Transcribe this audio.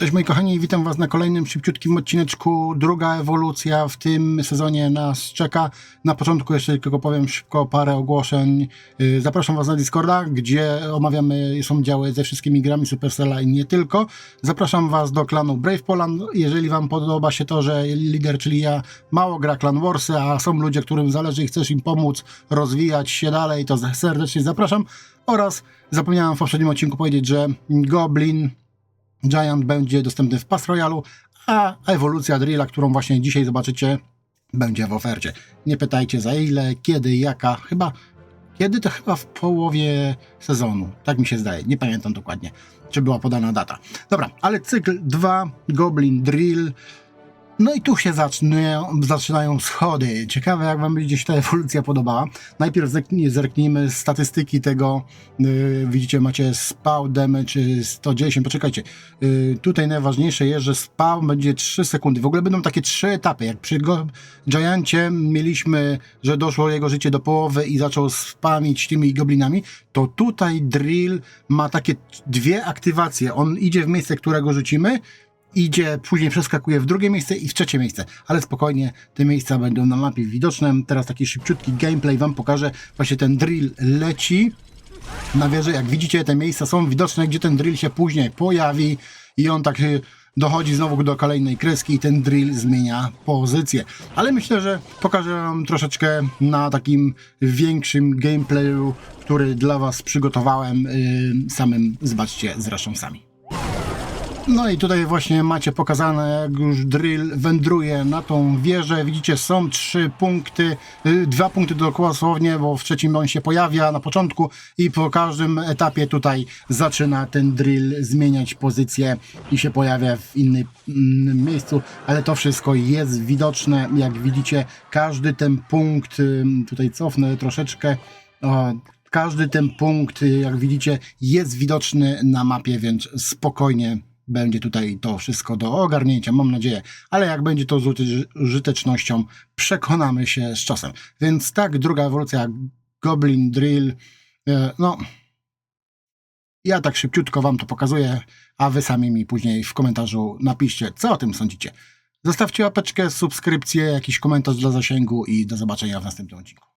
Cześć moi kochani, witam Was na kolejnym szybciutkim odcineczku. Druga ewolucja w tym sezonie nas czeka. Na początku jeszcze tylko powiem szybko parę ogłoszeń. Yy, Zapraszam Was na Discorda, gdzie omawiamy, są działy ze wszystkimi grami Supercella i nie tylko. Zapraszam Was do klanu Brave Poland. Jeżeli Wam podoba się to, że lider, czyli ja, mało gra Clan Warsy, a są ludzie, którym zależy i chcesz im pomóc rozwijać się dalej, to serdecznie zapraszam. Oraz zapomniałem w poprzednim odcinku powiedzieć, że Goblin Giant będzie dostępny w Pass Royalu, a ewolucja Drilla, którą właśnie dzisiaj zobaczycie, będzie w ofercie. Nie pytajcie za ile, kiedy, jaka, chyba kiedy to chyba w połowie sezonu, tak mi się zdaje, nie pamiętam dokładnie, czy była podana data. Dobra, ale cykl 2, Goblin Drill, no i tu się zaczynają, zaczynają schody. Ciekawe, jak Wam będzie się ta ewolucja podobała. Najpierw zerknij- zerknijmy statystyki tego. Yy, widzicie, macie spał damage yy, 110. Poczekajcie. Yy, tutaj najważniejsze jest, że spał będzie 3 sekundy. W ogóle będą takie trzy etapy. Jak przy Go- mieliśmy, że doszło jego życie do połowy i zaczął spamić tymi goblinami, to tutaj drill ma takie dwie aktywacje. On idzie w miejsce, którego rzucimy idzie, później przeskakuje w drugie miejsce i w trzecie miejsce. Ale spokojnie, te miejsca będą na mapie widoczne. Teraz taki szybciutki gameplay Wam pokażę. Właśnie ten drill leci na wieży. Jak widzicie, te miejsca są widoczne, gdzie ten drill się później pojawi i on tak y, dochodzi znowu do kolejnej kreski i ten drill zmienia pozycję. Ale myślę, że pokażę Wam troszeczkę na takim większym gameplayu, który dla Was przygotowałem. y, Samym zobaczcie zresztą sami. No i tutaj właśnie macie pokazane, jak już drill wędruje na tą wieżę. Widzicie, są trzy punkty, y, dwa punkty dosłownie, bo w trzecim on się pojawia na początku i po każdym etapie tutaj zaczyna ten drill zmieniać pozycję i się pojawia w innym innym miejscu, ale to wszystko jest widoczne. Jak widzicie, każdy ten punkt, y, tutaj cofnę troszeczkę, o, każdy ten punkt, y, jak widzicie, jest widoczny na mapie, więc spokojnie będzie tutaj to wszystko do ogarnięcia, mam nadzieję. Ale jak będzie to z użytecznością, przekonamy się z czasem. Więc tak, druga ewolucja, Goblin Drill, e, no... Ja tak szybciutko Wam to pokazuję, a Wy sami mi później w komentarzu napiszcie, co o tym sądzicie. Zostawcie łapeczkę, subskrypcję, jakiś komentarz dla zasięgu i do zobaczenia w następnym odcinku.